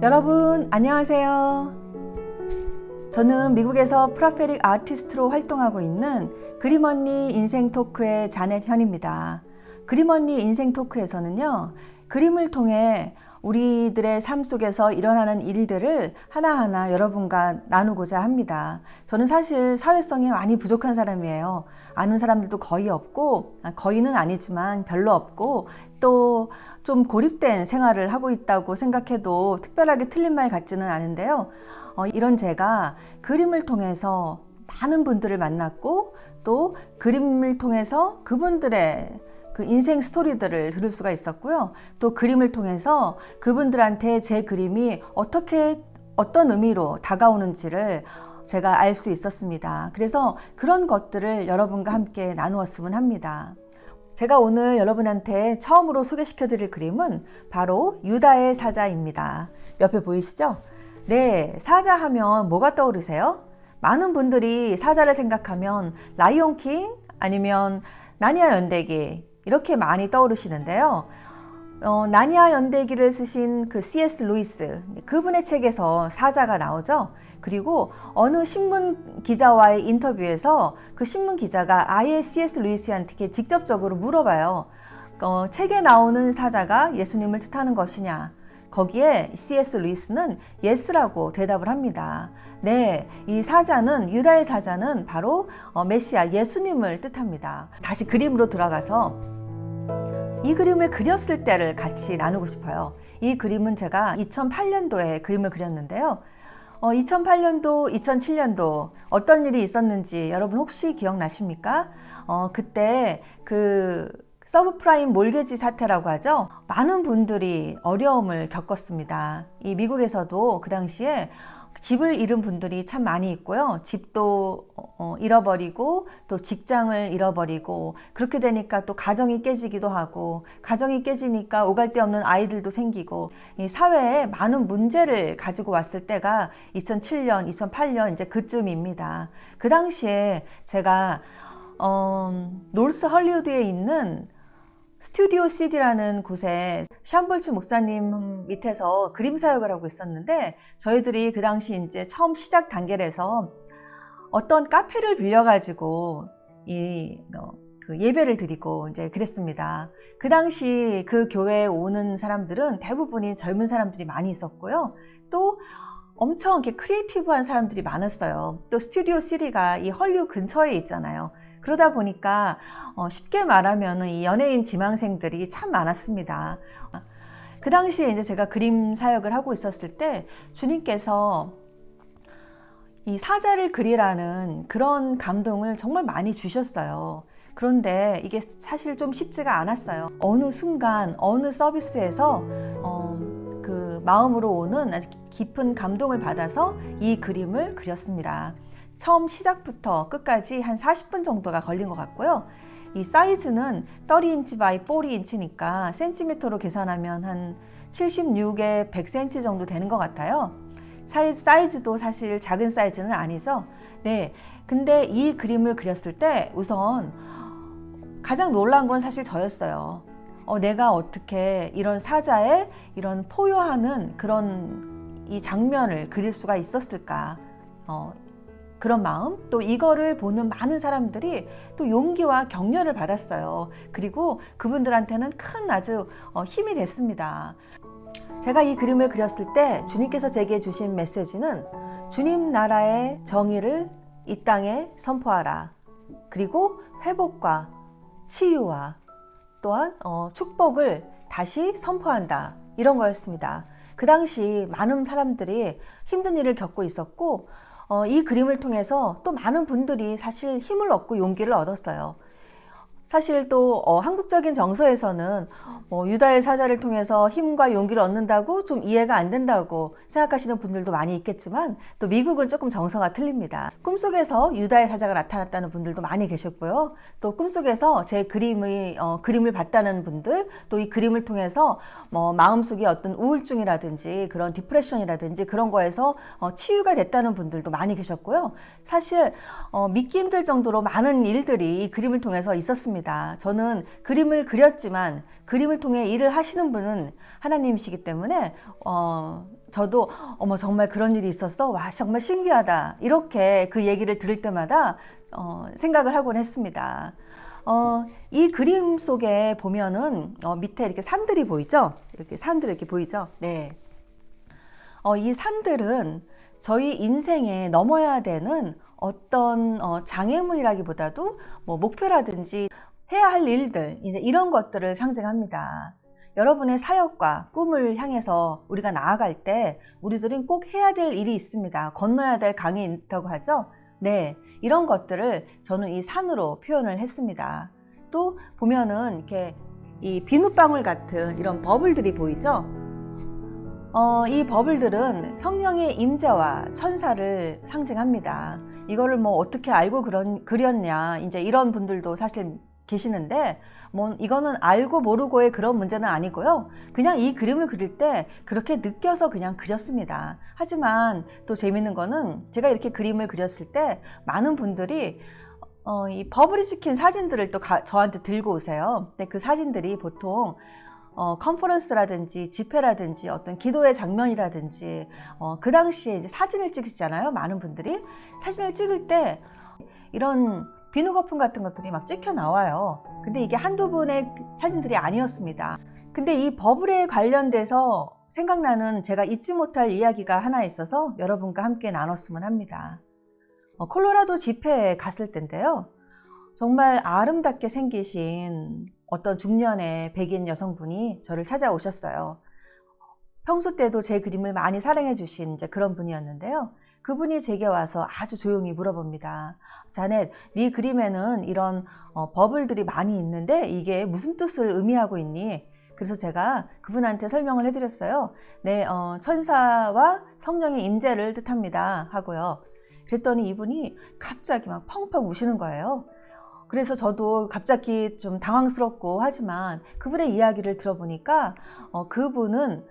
여러분 안녕하세요. 저는 미국에서 프라페릭 아티스트로 활동하고 있는 그림 언니 인생 토크의 자넷 현입니다. 그림 언니 인생 토크에서는요. 그림을 통해 우리들의 삶 속에서 일어나는 일들을 하나하나 여러분과 나누고자 합니다. 저는 사실 사회성이 많이 부족한 사람이에요. 아는 사람들도 거의 없고, 아, 거의는 아니지만 별로 없고, 또 좀 고립된 생활을 하고 있다고 생각해도 특별하게 틀린 말 같지는 않은데요. 어, 이런 제가 그림을 통해서 많은 분들을 만났고, 또 그림을 통해서 그분들의 그 인생 스토리들을 들을 수가 있었고요. 또 그림을 통해서 그분들한테 제 그림이 어떻게 어떤 의미로 다가오는지를 제가 알 수 있었습니다. 그래서 그런 것들을 여러분과 함께 나누었으면 합니다. 제가 오늘 여러분한테 처음으로 소개시켜 드릴 그림은 바로 유다의 사자입니다. 옆에 보이시죠? 네, 사자 하면 뭐가 떠오르세요? 많은 분들이 사자를 생각하면 라이온킹 아니면 나니아 연대기 이렇게 많이 떠오르시는데요. 어, 나니아 연대기를 쓰신 그 C.S. 루이스 그분의 책에서 사자가 나오죠. 그리고 어느 신문 기자와의 인터뷰에서 그 신문 기자가 아예 C.S. 루이스한테 직접적으로 물어봐요. 어, 책에 나오는 사자가 예수님을 뜻하는 것이냐? 거기에 C.S. 루이스는 예스라고 대답을 합니다. 네, 이 사자는 유다의 사자는 바로 어, 메시아 예수님을 뜻합니다. 다시 그림으로 들어가서 이 그림을 그렸을 때를 같이 나누고 싶어요. 이 그림은 제가 2008년도에 그림을 그렸는데요. 어, 2008년도, 2007년도 어떤 일이 있었는지 여러분 혹시 기억나십니까? 어, 그때 그 서브프라임 몰개지 사태라고 하죠. 많은 분들이 어려움을 겪었습니다. 이 미국에서도 그 당시에 집을 잃은 분들이 참 많이 있고요. 집도 어, 잃어버리고 또 직장을 잃어버리고 그렇게 되니까 또 가정이 깨지기도 하고 가정이 깨지니까 오갈 데 없는 아이들도 생기고 이 사회에 많은 문제를 가지고 왔을 때가 2007년, 2008년 이제 그쯤입니다. 그 당시에 제가 어, 노스 헐리우드에 있는 스튜디오 CD라는 곳에 샴볼츠 목사님 밑에서 그림 사역을 하고 있었는데 저희들이 그 당시 이제 처음 시작 단계라서 어떤 카페를 빌려가지고 이 어, 그 예배를 드리고 이제 그랬습니다. 그 당시 그 교회에 오는 사람들은 대부분이 젊은 사람들이 많이 있었고요. 또 엄청 이렇게 크리에이티브한 사람들이 많았어요. 또 스튜디오 CD가 이 헐리우드 근처에 있잖아요. 그러다 보니까 어, 쉽게 말하면 이 연예인 지망생들이 참 많았습니다. 그 당시에 이제 제가 그림 사역을 하고 있었을 때 주님께서 이 사자를 그리라는 그런 감동을 정말 많이 주셨어요. 그런데 이게 사실 좀 쉽지가 않았어요. 어느 순간, 어느 서비스에서 어, 그 마음으로 오는 아주 깊은 감동을 받아서 이 그림을 그렸습니다. 처음 시작부터 끝까지 한 40분 정도가 걸린 것 같고요. 이 사이즈는 30인치 바이 40인치니까 센티미터로 계산하면 한 76에 100cm 정도 되는 것 같아요. 사이즈, 사이즈도 사실 작은 사이즈는 아니죠. 네. 근데 이 그림을 그렸을 때 우선 가장 놀란 건 사실 저였어요. 어, 내가 어떻게 이런 사자의 이런 포효하는 그런 이 장면을 그릴 수가 있었을까. 어, 그런 마음 또 이거를 보는 많은 사람들이 또 용기와 격려를 받았어요. 그리고 그분들한테는 큰 아주 어, 힘이 됐습니다. 제가 이 그림을 그렸을 때 주님께서 제게 주신 메시지는 주님 나라의 정의를 이 땅에 선포하라. 그리고 회복과 치유와 또한 어, 축복을 다시 선포한다. 이런 거였습니다. 그 당시 많은 사람들이 힘든 일을 겪고 있었고 어, 이 그림을 통해서 또 많은 분들이 사실 힘을 얻고 용기를 얻었어요. 사실 또 어, 한국적인 정서에서는 어, 유다의 사자를 통해서 힘과 용기를 얻는다고 좀 이해가 안 된다고 생각하시는 분들도 많이 있겠지만 또 미국은 조금 정서가 틀립니다. 꿈속에서 유다의 사자가 나타났다는 분들도 많이 계셨고요. 또 꿈속에서 제 그림의 어, 그림을 봤다는 분들 또 이 그림을 통해서 뭐 마음속에 어떤 우울증이라든지 그런 디프레션이라든지 그런 거에서 어, 치유가 됐다는 분들도 많이 계셨고요. 사실 어, 믿기 힘들 정도로 많은 일들이 이 그림을 통해서 있었습니다. 믿습니다. 저는 그림을 그렸지만 그림을 통해 일을 하시는 분은 하나님이시기 때문에 어, 저도 어머 정말 그런 일이 있었어 와 정말 신기하다 이렇게 그 얘기를 들을 때마다 어, 생각을 하곤 했습니다. 어, 이 그림 속에 보면은 어, 밑에 이렇게 산들이 보이죠? 이렇게 산들 이렇게 보이죠? 네. 어, 이 산들은 저희 인생에 넘어야 되는 어떤 어, 장애물이라기보다도 뭐 목표라든지 해야 할 일들 이제 이런 것들을 상징합니다. 여러분의 사역과 꿈을 향해서 우리가 나아갈 때 우리들은 꼭 해야 될 일이 있습니다. 건너야 될 강이 있다고 하죠. 네, 이런 것들을 저는 이 산으로 표현을 했습니다. 또 보면은 이렇게 이 비눗방울 같은 이런 버블들이 보이죠? 어, 이 버블들은 성령의 임재와 천사를 상징합니다. 이거를 뭐 어떻게 알고 그런, 그렸냐, 이제 이런 분들도 사실 계시는데, 뭐 이거는 알고 모르고의 그런 문제는 아니고요. 그냥 이 그림을 그릴 때 그렇게 느껴서 그냥 그렸습니다. 하지만 또 재밌는 거는 제가 이렇게 그림을 그렸을 때 많은 분들이 어, 이 버블이 찍힌 사진들을 또 가- 저한테 들고 오세요. 근데 그 사진들이 보통 어, 컨퍼런스라든지 집회라든지 어떤 기도의 장면이라든지 어, 그 당시에 이제 사진을 찍으시잖아요. 많은 분들이 사진을 찍을 때 이런 비누 거품 같은 것들이 막 찍혀 나와요. 근데 이게 한두 분의 사진들이 아니었습니다. 근데 이 버블에 관련돼서 생각나는 제가 잊지 못할 이야기가 하나 있어서 여러분과 함께 나눴으면 합니다. 어, 콜로라도 집회에 갔을 때인데요. 정말 아름답게 생기신 어떤 중년의 백인 여성분이 저를 찾아오셨어요. 평소 때도 제 그림을 많이 사랑해 주신 그런 분이었는데요. 그분이 제게 와서 아주 조용히 물어봅니다. 자넷, 네 그림에는 이런 어, 버블들이 많이 있는데 이게 무슨 뜻을 의미하고 있니? 그래서 제가 그분한테 설명을 해드렸어요. 네, 어, 천사와 성령의 임재를 뜻합니다. 하고요. 그랬더니 이분이 갑자기 막 펑펑 우시는 거예요. 그래서 저도 갑자기 좀 당황스럽고 하지만 그분의 이야기를 들어보니까 어, 그분은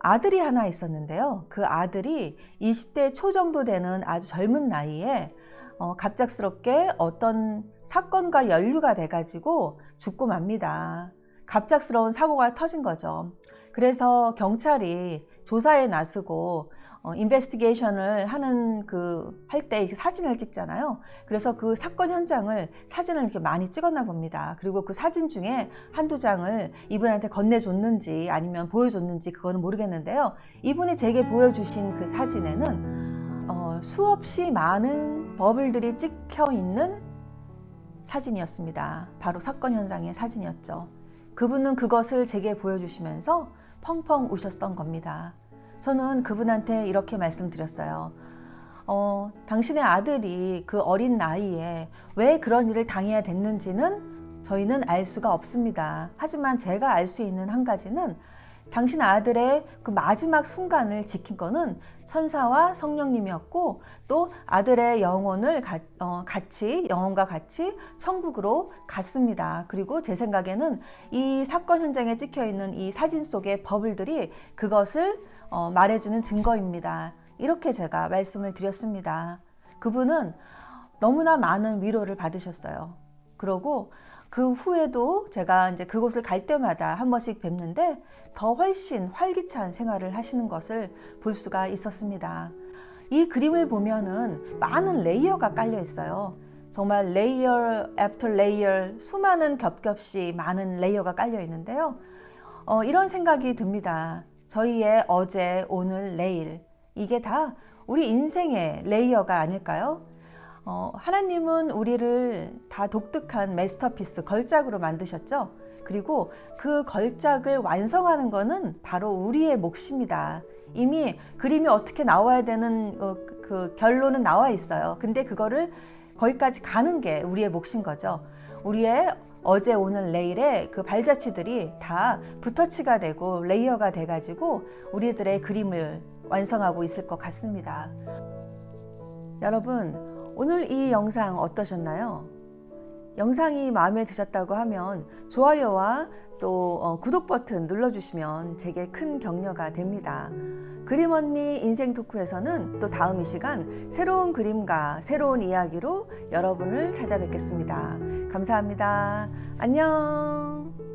아들이 하나 있었는데요. 그 아들이 20대 초 정도 되는 아주 젊은 나이에 어, 갑작스럽게 어떤 사건과 연루가 돼가지고 죽고 맙니다. 갑작스러운 사고가 터진 거죠. 그래서 경찰이 조사에 나서고 어, 인베스티게이션을 하는 그 할 때 사진을 찍잖아요. 그래서 그 사건 현장을 사진을 이렇게 많이 찍었나 봅니다. 그리고 그 사진 중에 한두 장을 이분한테 건네줬는지 아니면 보여줬는지 그거는 모르겠는데요. 이분이 제게 보여주신 그 사진에는 어, 수없이 많은 버블들이 찍혀 있는 사진이었습니다. 바로 사건 현장의 사진이었죠. 그분은 그것을 제게 보여주시면서 펑펑 우셨던 겁니다. 저는 그분한테 이렇게 말씀드렸어요. 어, 당신의 아들이 그 어린 나이에 왜 그런 일을 당해야 됐는지는 저희는 알 수가 없습니다. 하지만 제가 알 수 있는 한 가지는 당신 아들의 그 마지막 순간을 지킨 거는 천사와 성령님이었고 또 아들의 영혼을 가, 어, 같이 영혼과 같이 천국으로 갔습니다. 그리고 제 생각에는 이 사건 현장에 찍혀 있는 이 사진 속의 버블들이 그것을 어, 말해주는 증거입니다. 이렇게 제가 말씀을 드렸습니다. 그분은 너무나 많은 위로를 받으셨어요. 그러고 그 후에도 제가 이제 그곳을 갈 때마다 한 번씩 뵙는데 더 훨씬 활기찬 생활을 하시는 것을 볼 수가 있었습니다. 이 그림을 보면은 많은 레이어가 깔려 있어요. 정말 레이어 애프터 레이어 수많은 겹겹이 많은 레이어가 깔려 있는데요. 어, 이런 생각이 듭니다. 저희의 어제, 오늘, 내일 이게 다 우리 인생의 레이어가 아닐까요? 어, 하나님은 우리를 다 독특한 마스터피스 걸작으로 만드셨죠. 그리고 그 걸작을 완성하는 것은 바로 우리의 몫입니다. 이미 그림이 어떻게 나와야 되는 어, 그 결론은 나와 있어요. 근데 그거를 거기까지 가는 게 우리의 몫인 거죠. 우리의 어제 오늘 내일의 그 발자취들이 다 붓터치가 되고 레이어가 돼가지고 우리들의 그림을 완성하고 있을 것 같습니다. 여러분 오늘 이 영상 어떠셨나요? 영상이 마음에 드셨다고 하면 좋아요와 또 어, 구독 버튼 눌러주시면 제게 큰 격려가 됩니다. 그림 언니 인생 토크에서는 또 다음 이 시간 새로운 그림과 새로운 이야기로 여러분을 찾아뵙겠습니다. 감사합니다. 안녕.